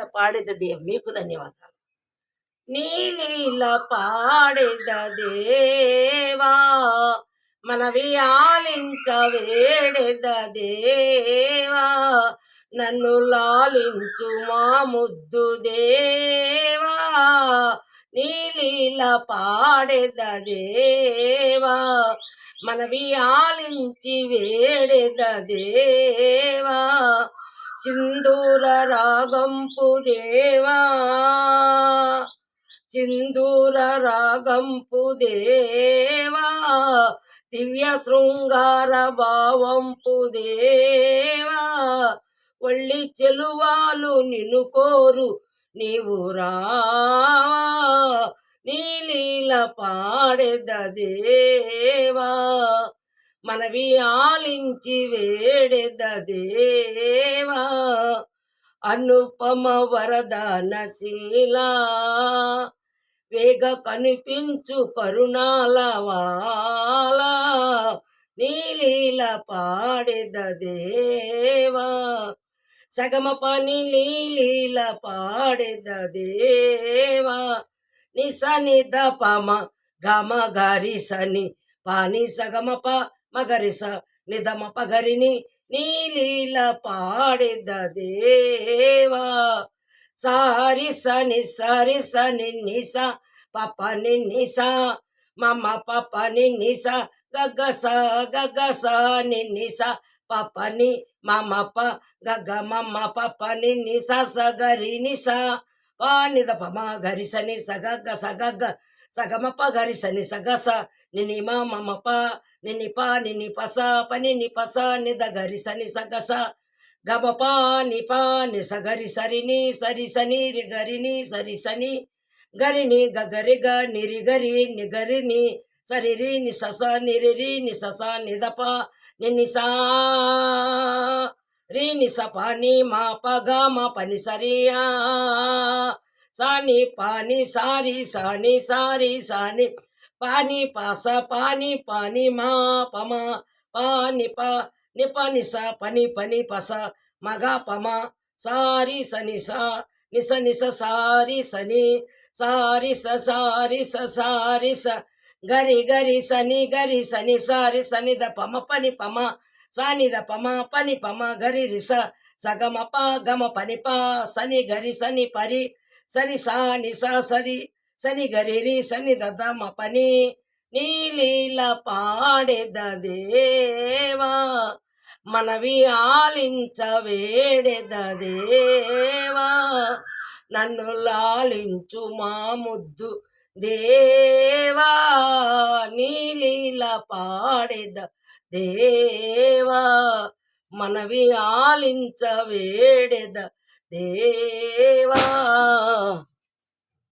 లీల పాడేద మీకు ధన్యవాదాలు. నీ లీల పాడేద దేవా మనవి ఆలించవేడెద దేవా నన్ను లాలించు మా ముద్దు దేవా. నీలీల పాడెద దేవా మనవి ఆలించి వేడెద దేవా. సింధూర రాగంపు దేవా సింధూర రాగంపు దేవా దివ్య శృంగార భావంపు దేవా ఒళ్ళి చెలువాలు నిన్ను కోరు నీవు రావా నీలీల పాడెద దేవా మనవి ఆలించి వేడెద దేవా అనుపమ వరదానశీలా వేగ కనిపించు కరుణాల వాలా నీలీల పాడెద దేవా సగమ పని లీలీల పాడెద దేవా నిస నిద పమ గమ గరి సని పాని సగమ ప మగరిస నిధమ పగరిని నీలీల పాడిద దేవా. సారి సని సరి సని నిస పప నిస మమ పప నిస గగస గగస నిస పపని మమ ప గగ మమ్మ పప నిస సగరి నిస పానిద పమ గరి సని సగగ సగగ సగమ ప గరి సని సగస నిని మా మమ ప నిని పా నిని పస పని ని పస నిద గరి సని సగస. గమ పా ని పా ని సగరి సరిని సరి సని రి గరిని సరి సని గరిని గగరి గ నిరి గరి ని గరిని సరి రి ని సస నిరి రి ని సస నిదప నిని సా రి ని స ప ని మా ప గ మ పని సరియా సాని పాని సారి సాని సారి సాని పాని పాస పాని పాని మా పమ పాని ప నిప నిస పని పని పస మగ పమ సారి సని స నిస నిస సారి సని సారి స సారి స సారి స గరి గరి సని గరి సని సారి సని ద పమ పని పమ సాని ద పమ పని పమ గరి రిస సగమ ప గమ పని ప సని గరి సని పరి సరి సా ని సా సరి సని గరి రి సని దద మ పని నీలీల పాడెద దేవా మనవి ఆలించ వేడెద దేవా నన్ను లాలించు మా ముద్దు దేవా నీలీల పాడెద దేవా మనవి ఆలించ వేడెద దేవా